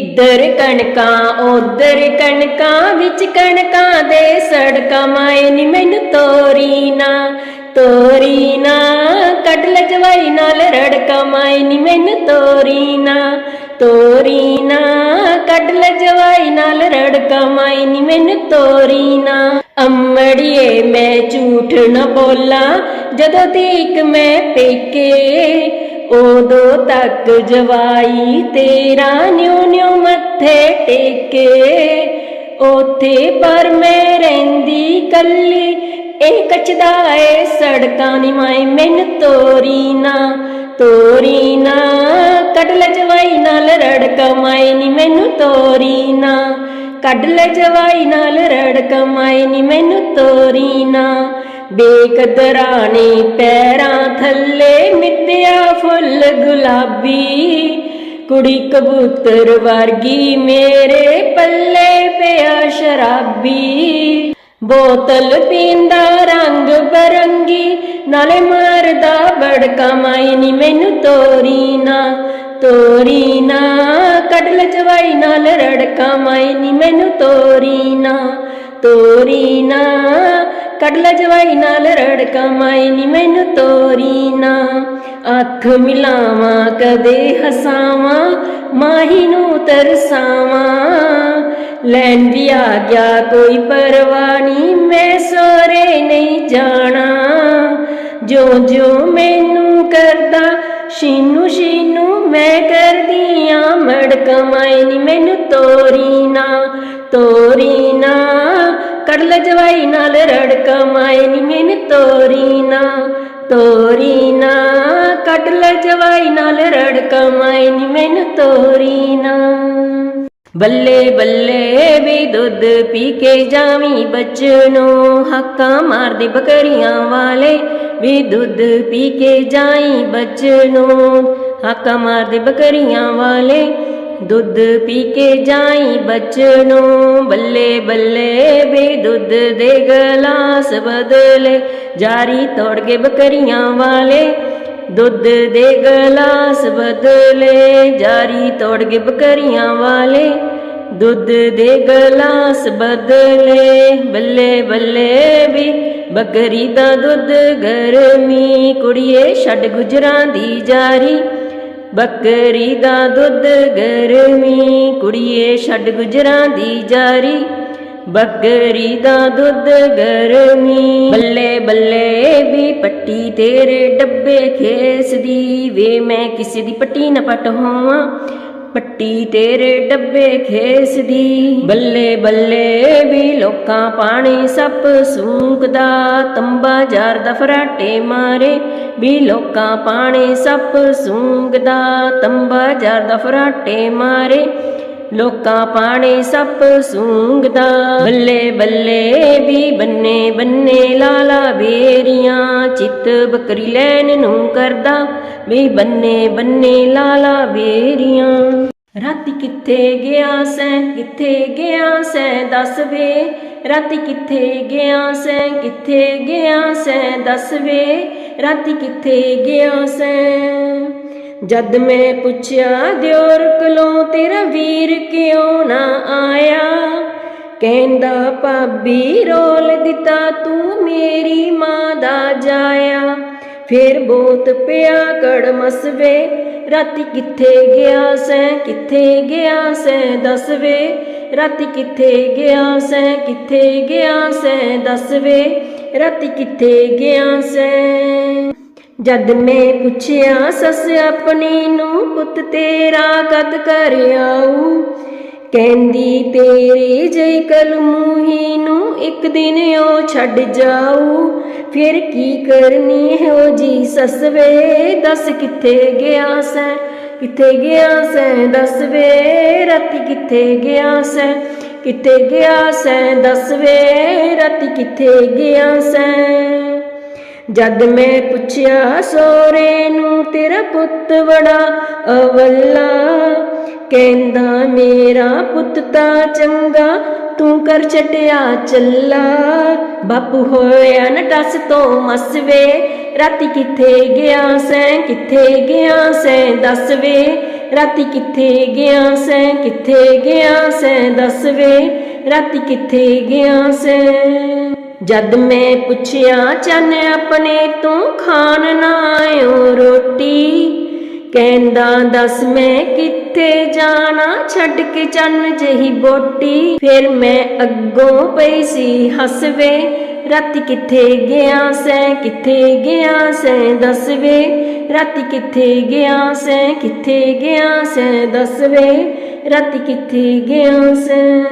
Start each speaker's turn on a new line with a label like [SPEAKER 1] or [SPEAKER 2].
[SPEAKER 1] ਇੱਧਰ ਕਣਕਾਂ, ਉਧਰ ਕਣਕਾਂ, ਵਿੱਚ ਕਣਕਾਂ ਦੇ ਸੜਕਾਂ ਮਾਏ ਨੀ ਮੈਨੂੰ ਤੋਰੀ ਨਾ ਤੋਰੀ ਨਾ। ਕੱਢ ਲੈ ਜਵਾਈ ਨਾਲ ਰੜਕਾ ਮਾਏ ਨੀ ਮੈਨੂੰ ਤੋਰੀ ਨਾ ਤੋਰੀ ਨਾ। ਕੱਢ ਲੈ ਜਵਾਈ ਨਾਲ ਰੜਕਾ ਮਾਏ ਨੀ ਮੈਨੂੰ ਤੋਰੀ ਨਾ। ਅੰਮੜੀਏ, ਮੈਂ ਝੂਠ ਨਾ ਬੋਲਾਂ, ਜਦੋਂ ਤੀਕ ਮੈਂ ਪੇਕੇ ਉਦੋਂ ਤੱਕ ਜਵਾਈ ਤੇਰਾ ਨਿਉ ਨਿਉ ਮੱਥੇ ਟੇਕੇ। ਉਥੇ ਪਰ ਮੈਂ ਰਹਿੰਦੀ ਕੱਲੀ, ਇਹ ਕੱਚਦਾ ਏ ਸੜਕਾਂ ਨੀ ਮੈਨੂੰ ਤੋਰੀ ਨਾ ਤੋਰੀ ਨਾ। ਕੱਢ ਲੈ ਜਵਾਈ ਨਾਲ ਰੜ ਕਮਾਈ ਨੀ, ਮੈਨੂੰ ਤੋਰੀ ਨਾ। ਕੱਢ ਲੈ ਜਵਾਈ ਨਾਲ ਰੜ ਕਮਾਈ ਨੀ, ਮੈਨੂੰ ਤੋਰੀ ਨਾ। ਬੇਕਦਰਾਣੇ ਪੈਰਾਂ ਥੱਲੇ ਮਿੱਤਿਆ ਫੁੱਲ ਗੁਲਾਬੀ, ਕੁੜੀ ਕਬੂਤਰ ਵਰਗੀ, ਮੇਰੇ ਪੱਲੇ ਪਿਆ ਸ਼ਰਾਬੀ। ਬੋਤਲ ਪੀਂਦਾ ਰੰਗ ਬਰੰਗੀ, ਨਾਲੇ ਮਾਰਦਾ ਬੜਕਾ ਮਾਈ ਨੀ ਮੈਨੂੰ ਤੋਰੀ ਨਾ ਤੋਰੀ ਨਾ। ਕੱਢ ਲੈ ਨਾਲ ਰੜਕਾ, ਮਾਈ ਨੀ ਮੈਨੂੰ ਤੋਰੀ ਨਾ ਤੋਰੀ ਨਾ। ਕੱਢ ਲੈ ਜਵਾਈ ਨਾਲ ਰੜਕਾ ਮਾਈ ਨੀ ਮੈਨੂੰ ਤੋਰੀ ਨਾ। ਅੱਖ ਮਿਲਾਵਾਂ, ਕਦੇ ਹਸਾਵਾਂ, ਮਾਹੀ ਨੂੰ ਤਰਸਾਵਾਂ। ਲੈਣ ਵੀ ਆ ਗਿਆ ਕੋਈ ਪਰਵਾਹ ਨਹੀਂ, ਮੈਂ ਸੋਰੇ ਨਹੀਂ ਜਾਣਾ। ਜੋ ਜੋ ਮੈਨੂੰ ਕਰਦਾ, ਸ਼ੀਨੂ ਸ਼ੀਨੂ ਮੈਂ ਕਰਦੀ ਆ। ਮੜ ਕਮਾਈ ਨੀ ਮੈਨੂੰ ਤੋਰੀ ਨਾ ਤੋਰੀ ਨਾ। ਕੱਢ ਲੈ ਜਵਾਈ ਨਾਲ ਰੜ ਕਮਾਈ ਨੀ ਮੈਨੂੰ ਤੋਰੀ ਨਾ ਤੋਰੀ ਨਾ। ਕੱਢ ਲੈ ਜਵਾਈ ਨਾਲ ਰੜ ਕਮਾਈ ਨੀ ਮੈਨੂੰ ਤੋਰੀ ਨਾ। ਬੱਲੇ ਬੱਲੇ ਵੀ ਦੁੱਧ ਪੀ ਕੇ ਜਾਵੀਂ ਬੱਚਨੋ ਹੱਕਾਂ ਮਾਰਦੇ ਬਕਰੀਆਂ ਵਾਲੇ ਵੀ ਦੁੱਧ ਪੀ ਕੇ ਜਾਈ ਬੱਚਨੋ ਹੱਕਾਂ ਮਾਰਦੇ ਬਕਰੀਆਂ ਵਾਲੇ ਦੁੱਧ ਪੀ ਕੇ ਜਾਈ ਬੱਚਨੋ, ਬੱਲੇ ਬੱਲੇ ਬੇ ਦੁੱਧ ਦੇ ਗਲਾਸ ਬਦਲੇ। ਜਾਰੀ ਤੋੜ ਕੇ ਬਕਰੀਆਂ ਵਾਲੇ, ਦੁੱਧ ਦੇ ਗਲਾਸ ਬਦਲੇ। ਜਾਰੀ ਤੋੜ ਕੇ ਬਕਰੀਆਂ ਵਾਲੇ, ਦੁੱਧ ਦੇ ਗਲਾਸ ਬਦਲੇ। ਬੱਲੇ ਬੱਲੇ ਵੀ ਬੱਕਰੀ ਦਾ ਦੁੱਧ, ਗਰਮੀ ਕੁੜੀਏ, ਛੱਡ ਗੁਜਰਾਂ ਦੀ ਜਾਰੀ। ਬੱਕਰੀ ਦਾ ਦੁੱਧ ਗਰਮੀ, ਕੁੜੀਏ ਛੱਡ ਗੁਜਰਾਂ ਦੀ ਜਾਰੀ। ਬੱਕਰੀ ਦਾ ਦੁੱਧ ਗਰਮੀ, ਬੱਲੇ ਬੱਲੇ ਵੀ ਪੱਟੀ ਤੇਰੇ ਡੱਬੇ ਖੇਸਦੀ। ਵੇ ਮੈਂ ਕਿਸੇ ਦੀ ਪੱਟੀ ਨਾ ਪਟ ਹੋਵਾਂ। ਪੱਟੀ ਤੇਰੇ ਡੱਬੇ ਖੇਸਦੀ ਬੱਲੇ ਬੱਲੇ ਵੀ ਲੋਕਾਂ ਪਾਣੀ ਸੱਪ ਸੂਕਦਾ ਤੰਬਾ ਜਾਰ ਦਾ ਫਰਾਟੇ ਮਾਰੇ ਵੀ ਲੋਕਾਂ ਪਾਣੀ ਸੱਪ ਸੂਕਦਾ ਤੰਬਾ ਜਾਰ ਦਾ ਫਰਾਟੇ ਮਾਰੇ ਲੋਕਾਂ ਪਾਣੀ ਸੱਪ ਸੂੰਘਦਾ ਬੱਲੇ ਬੱਲੇ ਵੀ ਬੰਨੇ ਬੰਨੇ ਲਾਲਾ ਬੇਰੀਆਂ, ਚਿੱਤ ਬੱਕਰੀ ਲੈਣ ਨੂੰ ਕਰਦਾ। ਵੀ ਬੰਨੇ ਬੰਨੇ ਲਾਲਾ ਬੇਰੀਆਂ। ਰਾਤੀ ਕਿੱਥੇ ਗਿਆ ਸੈਂ, ਕਿੱਥੇ ਗਿਆ ਸੈਂ, ਦੱਸ ਵੇ। ਰਾਤੀ ਕਿੱਥੇ ਗਿਆ ਸੈਂ, ਕਿੱਥੇ ਗਿਆ ਸੈਂ, ਦੱਸ ਵੇ। ਰਾਤੀ ਕਿੱਥੇ ਗਿਆ ਸੈਂ। ਜਦ ਮੈਂ ਪੁੱਛਿਆ, ਦਿਓਰ ਕੋਲੋਂ ਤੇਰਾ ਵੀਰ ਕਿਉਂ ਨਾ ਆਇਆ? ਕਹਿੰਦਾ, ਭਾਬੀ, ਰੋਲ ਦਿੱਤਾ ਤੂੰ ਮੇਰੀ ਮਾਂ ਦਾ ਜਾਇਆ। ਫੇਰ ਬਹੁਤ ਪਿਆ ਕੜ ਮਸਵੇ, ਰਾਤੀ ਕਿੱਥੇ ਗਿਆ ਸੈਂ, ਕਿੱਥੇ ਗਿਆ ਸੈਂ ਦੱਸ ਰਾਤੀ ਕਿੱਥੇ ਗਿਆ ਸੈਂ, ਕਿੱਥੇ ਗਿਆ ਸੈਂ ਦੱਸ ਰਾਤੀ ਕਿੱਥੇ ਗਿਆ ਸੈਂ? ਜਦ ਮੈਂ ਪੁੱਛਿਆ, ਸੱਸ ਆਪਣੀ ਨੂੰ, ਪੁੱਤ ਤੇਰਾ ਕਦ ਕਰ ਆਊ? ਕਹਿੰਦੀ, ਤੇਰੀ ਜਈ ਕਲਮੂਹੀ ਨੂੰ ਇੱਕ ਦਿਨ ਉਹ ਛੱਡ ਜਾਊ, ਫਿਰ ਕੀ ਕਰਨੀ ਹੈ ਉਹ ਜੀ? ਸੱਸ ਵੇ, ਦੱਸ ਕਿੱਥੇ ਗਿਆ ਸੈਂ? ਕਿੱਥੇ ਗਿਆ ਸੈਂ? ਦੱਸ ਵੇ, ਰਾਤੀ ਕਿੱਥੇ ਗਿਆ ਸੈਂ? ਕਿੱਥੇ ਗਿਆ ਸੈਂ? ਦੱਸ ਵੇ, ਰਾਤੀ ਕਿੱਥੇ ਗਿਆ ਸੈਂ? ਜਦ ਮੈਂ ਪੁੱਛਿਆ ਸੋਰੇ ਨੂੰ ਤੇਰਾ ਪੁੱਤ ਬੜਾ ਅਵੱਲਾ। ਕਹਿੰਦਾ, ਮੇਰਾ ਪੁੱਤ ਤਾਂ ਚੰਗਾ, ਤੂੰ ਕਰ ਛਟਿਆ ਚੱਲਾ। ਬਾਪੂ ਹੋਇਆ ਨਾ ਟਸ ਤੋਂ ਮਸਵੇ ਰਾਤੀ ਕਿੱਥੇ ਗਿਆ ਸੈਂ, ਕਿੱਥੇ ਗਿਆ ਸੈਂ, ਦੱਸ ਵੇ। ਰਾਤੀ ਕਿੱਥੇ ਗਿਆ ਸੈਂ, ਕਿੱਥੇ ਗਿਆ ਸੈਂ ਦੱਸਵੇ ਰਾਤੀ ਕਿੱਥੇ ਗਿਆ ਸੈਂ? ਜਦ ਮੈਂ ਪੁੱਛਿਆ, ਚੰਨ ਆਪਣੇ ਤੂੰ ਖਾਣ ਨਾ ਆਇਓ ਰੋਟੀ? ਕਹਿੰਦਾ, ਦੱਸ ਮੈਂ ਕਿੱਥੇ ਜਾਣਾ? ਛੱਡ ਕੇ ਚੰਨ ਜਹੀ ਬੋਟੀ। ਫਿਰ ਮੈਂ ਅੱਗੋਂ ਪਈ ਸੀ ਹੱਸਵੇ, ਰਾਤੀ ਕਿੱਥੇ ਗਿਆ ਸੈਂ? ਕਿੱਥੇ ਗਿਆ ਸੈਂ? ਦੱਸਵੇ। ਰਾਤੀ ਕਿੱਥੇ ਗਿਆ ਸੈਂ? ਕਿੱਥੇ ਗਿਆ ਸੈਂ? ਦੱਸਵੇ। ਰਾਤੀ ਕਿੱਥੇ ਗਿਆ ਸੈਂ?